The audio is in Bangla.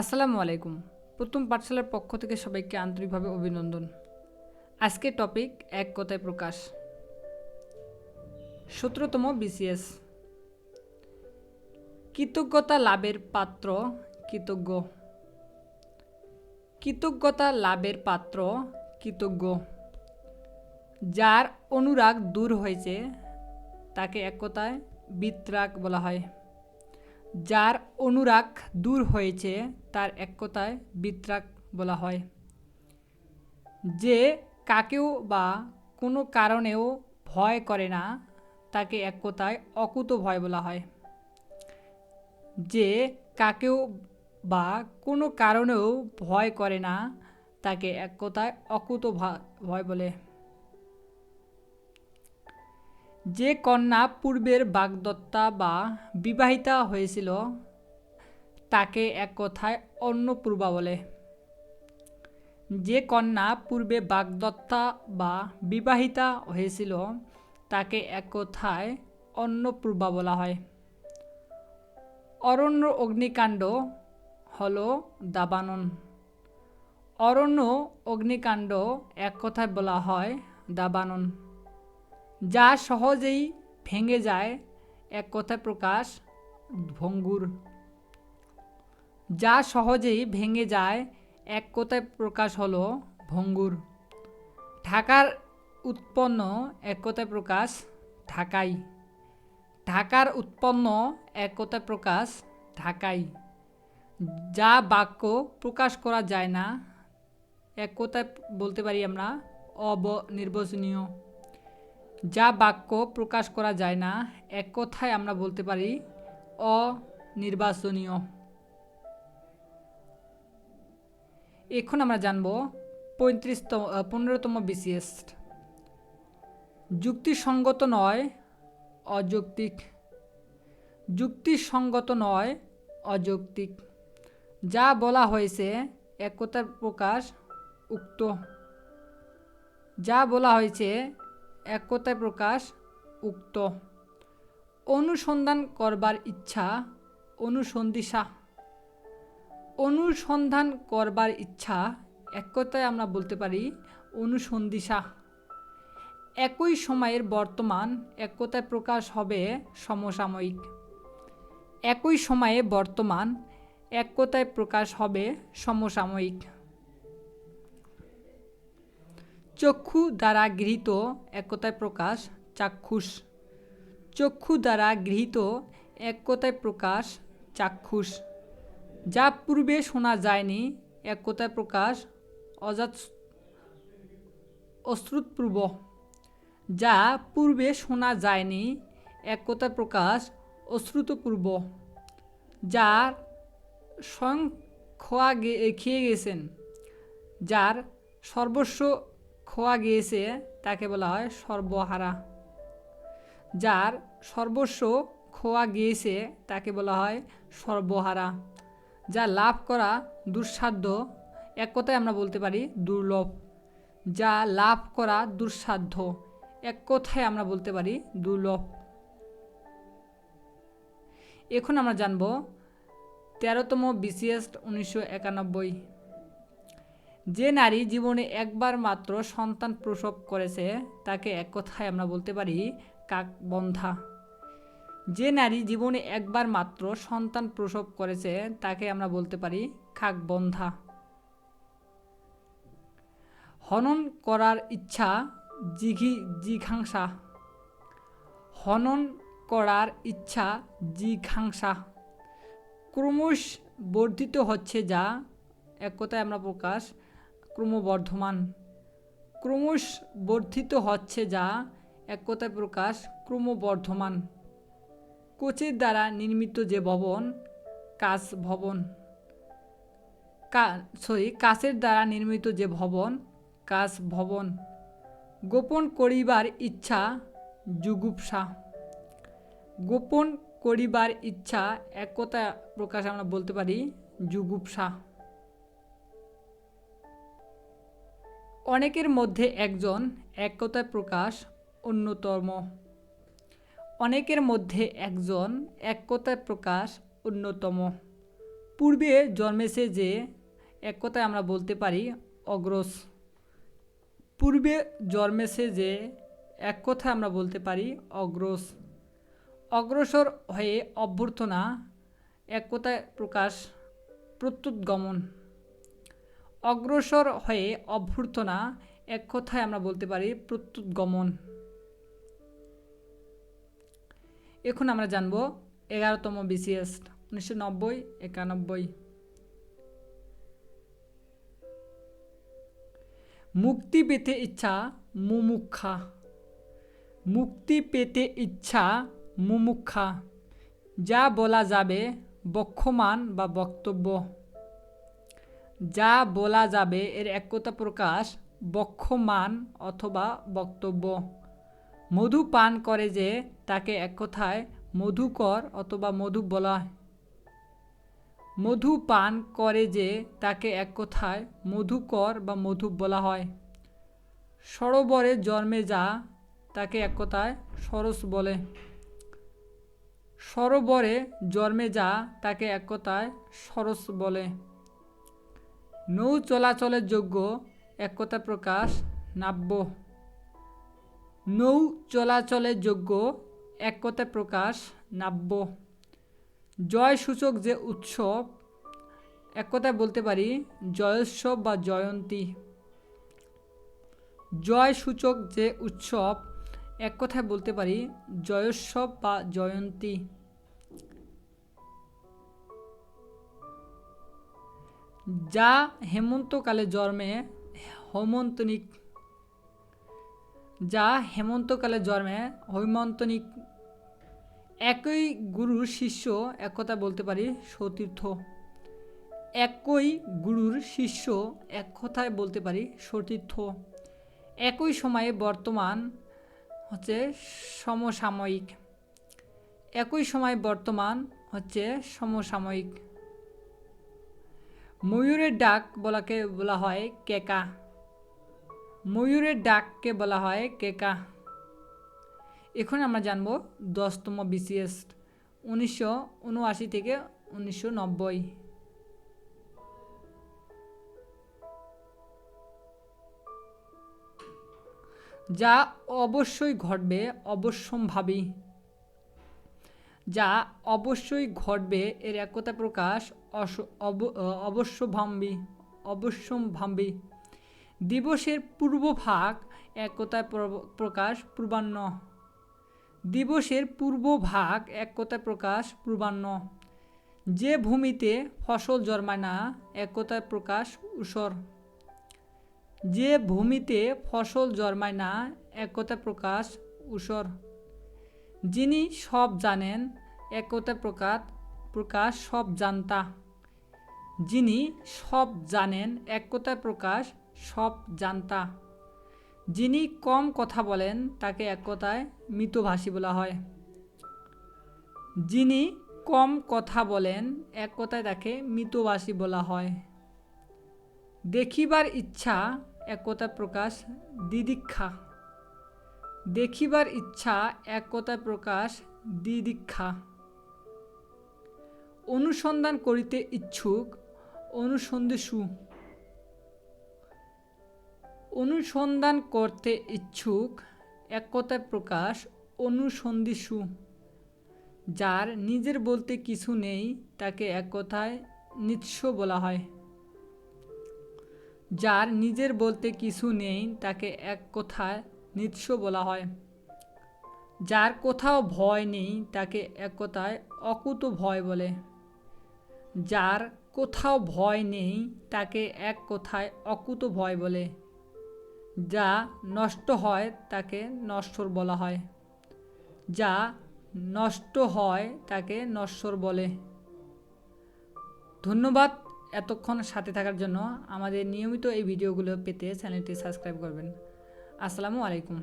আসসালামু আলাইকুম। প্রথম পাঠশালার পক্ষ থেকে সবাইকে আন্তরিকভাবে অভিনন্দন। আজকের টপিক এক কথায় প্রকাশ। সতেরোতম বিসিএস। কৃতজ্ঞতা লাভের পাত্র কৃতজ্ঞ। কৃতজ্ঞতা লাভের পাত্র কৃতজ্ঞ। যার অনুরাগ দূর হয়েছে, তাকে এক কথায় বিত্রাগ বলা হয়। যার অনুরাগ দূর হয়েছে, তার এক কথায় বলা হয়। যে কাকেও বা কোনো কারণেও ভয় করে না, তাকে এক কথায় অকুত ভয় বলা হয়। যে কাকেও বা কোনো কারণেও ভয় করে না, তাকে এক কথায় অকুত ভয় বলে। যে কন্যা পূর্বের বাগদত্তা বা বিবাহিতা হয়েছিল, তাকে এক কথায় অন্নপূর্বা বলে। যে কন্যা পূর্বে বাগদত্তা বা বিবাহিতা হয়েছিল, তাকে এক কথায় অন্নপূর্বা বলা হয়। অরণ্য অগ্নিকাণ্ড হল দাবানন অরণ্য অগ্নিকাণ্ড এক কথায় বলা হয় দাবানন যা সহজেই ভেঙে যায়, এক কথায় প্রকাশ, ভঙ্গুর। যা সহজেই ভেঙে যায়, এক কথায় প্রকাশ হলো ভঙ্গুর। ঢাকার উৎপন্ন, এক কথায় প্রকাশ, ঢাকাই। ঢাকার উৎপন্ন, এক কথায় প্রকাশ, ঢাকাই। যা বাক্য প্রকাশ করা যায় না, এক কথায় বলতে পারি আমরা, অবনির্বাচনীয়। যা বাক্য প্রকাশ করা যায় না, এক কথায় আমরা বলতে পারি অনির্বাচনীয়। এখন আমরা জানব পঁয়ত্রিশতম পনেরোতম বিসিএস। যুক্তিসঙ্গত নয়, অযৌক্তিক। যুক্তিসঙ্গত নয়, অযৌক্তিক। যা বলা হয়েছে একতার প্রকাশ উক্ত। যা বলা হয়েছে এক কথায় প্রকাশ উক্ত। অনুসন্ধান করবার ইচ্ছা অনুসন্ধিসা অনুসন্ধান করবার ইচ্ছা এক কথায় আমরা বলতে পারি অনুসন্ধিসা একই সময়ের বর্তমান এক কথায় প্রকাশ হবে সমসাময়িক। একই সময়ে বর্তমান এক কথায় প্রকাশ হবে সমসাময়িক। চক্ষু দ্বারা গৃহীত একতায় প্রকাশ, চাক্ষুষ। চক্ষু দ্বারা গৃহীত একতায় প্রকাশ, চাক্ষুষ। যা পূর্বে শোনা যায়নি একতায় প্রকাশ অজাত অশ্রুতপূর্ব। যা পূর্বে শোনা যায়নি, এক কথায় প্রকাশ, অশ্রুতপূর্ব। যার স্বয়ং খোয়া খেয়ে গেছেন। যার সর্বস্ব খোয়া গিয়েছে তাকে বলা হয় সর্বহারা, যার সর্বস্ব খোয়া গিয়েছে তাকে বলা হয় সর্বহারা, যা লাভ করা দুঃসাধ্য, এক কথায় আমরা বলতে পারি দুর্লভ, যা লাভ করা দুঃসাধ্য, এক কথায় আমরা বলতে পারি দুর্লভ। এখন আমরা জানব তেরোতম বিসিএস উনিশশো একানব্বই। যে নারী জীবনে একবার মাত্র সন্তান প্রসব করেছে, তাকে এক কথায় আমরা বলতে পারি কাকবন্ধা। যে নারী জীবনে একবার মাত্র সন্তান প্রসব করেছে, তাকে আমরা বলতে পারি খাকবন্ধা হনন করার ইচ্ছা, জিঘি জিঘাংসা। হনন করার ইচ্ছা, জিঘাংসা। ক্রমশ বর্ধিত হচ্ছে যা, এক কথায় আমরা প্রকাশ ক্রমবর্ধমান। ক্রমশ বর্ধিত হচ্ছে যা এক কথায় প্রকাশ ক্রমবর্ধমান। কোচের দ্বারা নির্মিত যে ভবন কাচ ভবন, কা সরি কাচের দ্বারা নির্মিত যে ভবন কাচ ভবন, গোপন করিবার ইচ্ছা যুগুপসা। গোপন করিবার ইচ্ছা এক কথা প্রকাশ আমরা বলতে পারি যুগুপসা। অনেকের মধ্যে একজন এক কথায় প্রকাশ অন্যতম। অনেকের মধ্যে একজন এক কথায় প্রকাশ অন্যতম। পূর্বে জন্মেছে যে এক কথায় আমরা বলতে পারি অগ্রস পূর্বে জন্মেছে যে এক কথায় আমরা বলতে পারি অগ্রস অগ্রসর হয়ে অভ্যর্থনা এক কথায় প্রকাশ প্রত্যুৎগমন অগ্রসর হয়ে অভ্যর্থনা এক কথায় আমরা বলতে পারি প্রত্যুৎগমন এখন আমরা জানব এগারোতম বিসিএস, উনিশশো নব্বই, একানব্বই। মুক্তি পেতে ইচ্ছা মুমুক্ষা। মুক্তি পেতে ইচ্ছা মুমুক্ষা। যা বলা যাবে বক্ষমান বা বক্তব্য। যা বলা যাবে এর একতা প্রকাশ বক্ষমান অথবা বক্তব্য। মধু পান করে যে তাকে এক কথায় মধুকর অথবা মধু বলা হয়। মধু পান করে যে তাকে এক কথায় মধুকর বা মধু বলা হয়। সরোবরে জন্মে যা তাকে এক কথায় সরস বলে। সরোবরে জন্মে যা তাকে এক কথায় সরস বলে। নৌ চলাচলের যোগ্য, এক কথা প্রকাশ, নাব্য। নৌ চলাচলের যোগ্য, এক কথা প্রকাশ, নাব্য। জয় সূচক যে উৎসব, এক কথায় বলতে পারি, জয়োৎসব বা জয়ন্তী। জয় সূচক যে উৎসব, এক কথায় বলতে পারি, জয়োৎসব বা জয়ন্তী। যা হেমন্তকালে জন্মে হৈমন্তনিক, যা হেমন্তকালে জন্মে হৈমন্তনিক। একই গুরুর শিষ্য, এক কথা বলতে পারি, সতীর্থ। একই গুরুর শিষ্য, এক কথায় বলতে পারি, সতীর্থ। একই সময়ে বর্তমান হচ্ছে সমসাময়িক। একই সময় বর্তমান হচ্ছে সমসাময়িক। ময়ূরের ডাক বলাকে বলা হয় কেকা। ময়ূরের ডাককে বলা হয় কেকা। এখন আমরা জানব দশতম বিসিএস, উনিশশো উনআশি থেকে উনিশশো নব্বই। যা অবশ্যই ঘটবে অবশ্যম্ভাবী। যা অবশ্যই ঘটবে এর একতা প্রকাশ অবশ্যভাম্বী, অবশ্যম্ভাম্বী। দিবসের পূর্বভাগ একতায় প্রকাশ পূর্বাহ্ন। দিবসের পূর্বভাগ এক কথায় প্রকাশ পূর্বাহ্ন। যে ভূমিতে ফসল জন্মায় না এক কথায় প্রকাশ উসর যে ভূমিতে ফসল জন্মায় না, একতা প্রকাশ উসর যিনি সব জানেন এক কথায় প্রকাশ প্রকাশ সব জানতা। যিনি সব জানেন এক কথায় প্রকাশ সব জানতা। যিনি কম কথা বলেন, তাকে এক কথায় মৃতভাষী বলা হয়। যিনি কম কথা বলেন এক কথায় তাকে মৃতভাষী বলা হয়। দেখিবার ইচ্ছা এক কথায় প্রকাশ দিদীক্ষা। দেখিবার ইচ্ছা এক কথায় প্রকাশ দিদীক্ষা। অনুসন্ধান করিতে ইচ্ছুক অনুসন্দেশু অনুসন্ধান করতে ইচ্ছুক, এক কথায় প্রকাশ অনুসন্ধিসু যার নিজের বলতে কিছু নেই, তাকে এক কথায় নিৎস্ব বলা হয়। যার নিজের বলতে কিছু নেই, তাকে এক কথায় নিৎস্ব বলা হয়। যার কোথাও ভয় নেই, তাকে এক কথায় অকুত ভয় বলে। যার কোথাও ভয় নেই, তাকে এক কথায় অকুত ভয় বলে। যা নষ্ট হয়, তাকে নশ্বর বলা হয়। যা নষ্ট হয়, তাকে নশ্বর বলে। ধন্যবাদ এতক্ষণ সাথে থাকার জন্য। আমাদের নিয়মিত এই ভিডিওগুলো পেতে চ্যানেলটি সাবস্ক্রাইব করবেন। আসসালামু আলাইকুম।